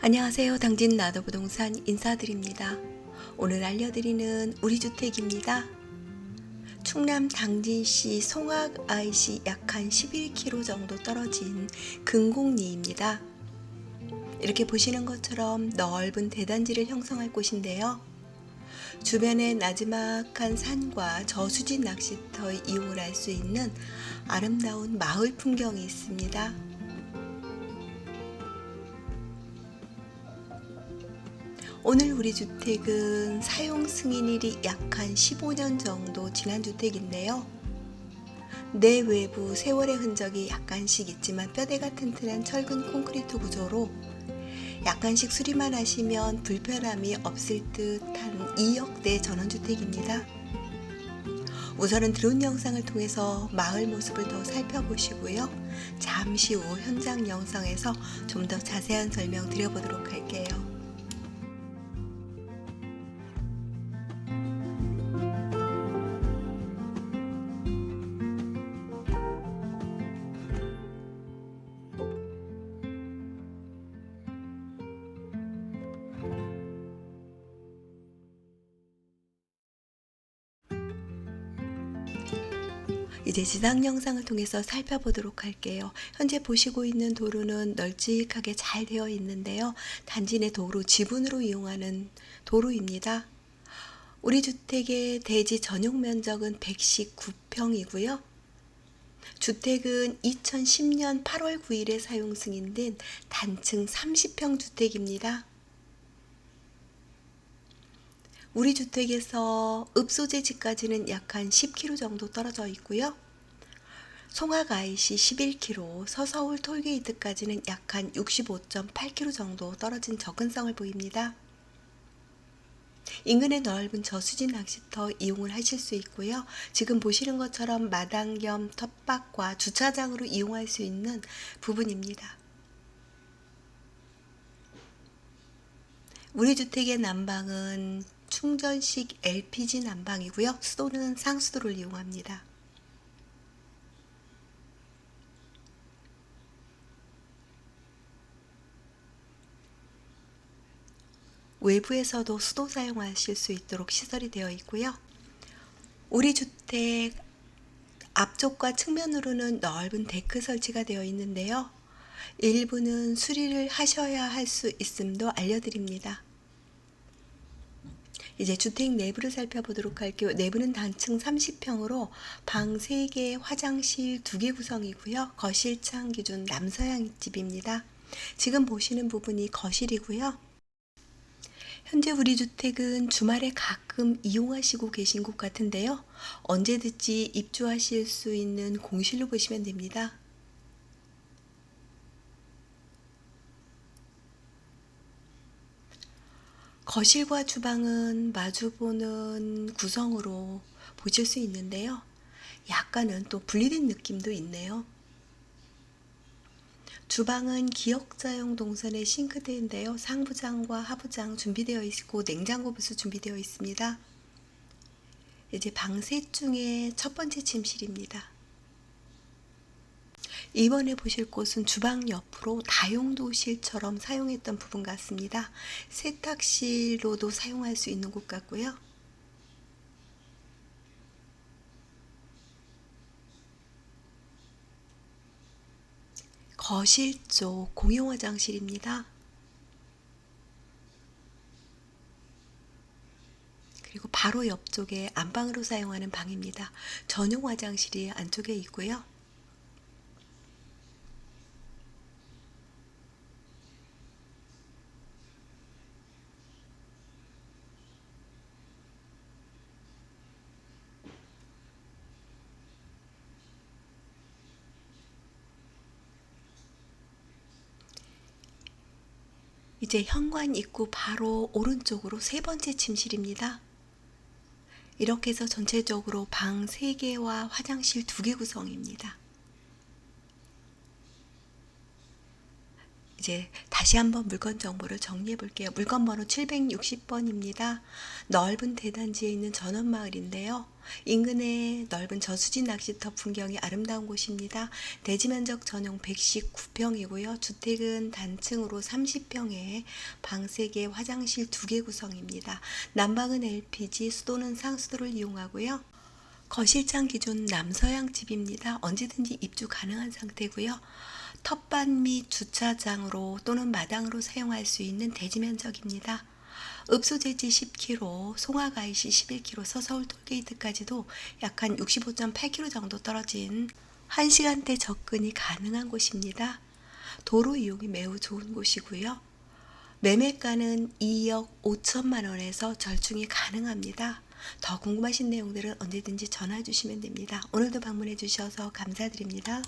안녕하세요. 당진 나도 부동산 인사드립니다. 오늘 알려드리는 우리 주택입니다. 충남 당진시 송악 IC 약 한 11km 정도 떨어진 금곡리입니다. 이렇게 보시는 것처럼 넓은 대단지를 형성할 곳인데요. 주변에 나지막한 산과 저수지 낚시터 이용을 할 수 있는 아름다운 마을 풍경이 있습니다. 오늘 우리 주택은 사용 승인일이 약 한 15년 정도 지난 주택인데요. 내외부 세월의 흔적이 약간씩 있지만 뼈대가 튼튼한 철근 콘크리트 구조로 약간씩 수리만 하시면 불편함이 없을 듯한 2억대 전원주택입니다. 우선은 드론 영상을 통해서 마을 모습을 더 살펴보시고요. 잠시 후 현장 영상에서 좀 더 자세한 설명 드려보도록 할게요. 이제 지상 영상을 통해서 살펴보도록 할게요. 현재 보시고 있는 도로는 널찍하게 잘 되어 있는데요. 단지 내 도로 지분으로 이용하는 도로입니다. 우리 주택의 대지 전용 면적은 119평이고요. 주택은 2010년 8월 9일에 사용 승인된 단층 30평 주택입니다. 우리 주택에서 읍소재 집까지는 약 한 10km 정도 떨어져 있고요. IC 11km, 서서울 톨게이트까지는 약 한 65.8km 정도 떨어진 접근성을 보입니다. 인근의 넓은 저수지 낚시터 이용을 하실 수 있고요. 지금 보시는 것처럼 마당 겸 텃밭과 주차장으로 이용할 수 있는 부분입니다. 우리 주택의 난방은 충전식 LPG 난방이고요. 수도는 상수도를 이용합니다. 외부에서도 수도 사용하실 수 있도록 시설이 되어 있고요. 우리 주택 앞쪽과 측면으로는 넓은 데크 설치가 되어 있는데요. 일부는 수리를 하셔야 할 수 있음도 알려드립니다. 이제 주택 내부를 살펴보도록 할게요. 내부는 단층 30평으로 방 3개, 화장실 2개 구성이고요. 거실 창 기준 남서양 집입니다. 지금 보시는 부분이 거실이고요. 현재 우리 주택은 주말에 가끔 이용하시고 계신 곳 같은데요. 언제든지 입주하실 수 있는 공실로 보시면 됩니다. 거실과 주방은 마주보는 구성으로 보실 수 있는데요. 약간은 또 분리된 느낌도 있네요. 주방은 기역자용 동선의 싱크대인데요. 상부장과 하부장 준비되어 있고 냉장고 부스 준비되어 있습니다. 이제 방 셋 중에 첫 번째 침실입니다. 이번에 보실 곳은 주방 옆으로 다용도실처럼 사용했던 부분 같습니다. 세탁실로도 사용할 수 있는 곳 같고요. 거실 쪽 공용 화장실입니다. 그리고 바로 옆쪽에 안방으로 사용하는 방입니다. 전용 화장실이 안쪽에 있고요. 이제 현관 입구 바로 오른쪽으로 세 번째 침실입니다. 이렇게 해서 전체적으로 방 3개와 화장실 2개 구성입니다. 이제 다시 한번 물건 정보를 정리해 볼게요. 물건 번호 760번입니다. 넓은 대단지에 있는 전원마을인데요. 인근의 넓은 저수지 낚시터 풍경이 아름다운 곳입니다. 대지 면적 전용 119평이고요. 주택은 단층으로 30평에 방 3개, 화장실 2개 구성입니다. 난방은 LPG, 수도는 상수도를 이용하고요. 거실장 기준 남서양 집입니다. 언제든지 입주 가능한 상태고요. 텃밭 및 주차장으로 또는 마당으로 사용할 수 있는 대지 면적입니다. 읍소재지 10km, 송화가이시 11km, 서서울 톨게이트까지도 약 한 65.8km 정도 떨어진 1시간대 접근이 가능한 곳입니다. 도로 이용이 매우 좋은 곳이고요. 매매가는 2억 5천만 원에서 절충이 가능합니다. 더 궁금하신 내용들은 언제든지 전화 주시면 됩니다. 오늘도 방문해 주셔서 감사드립니다.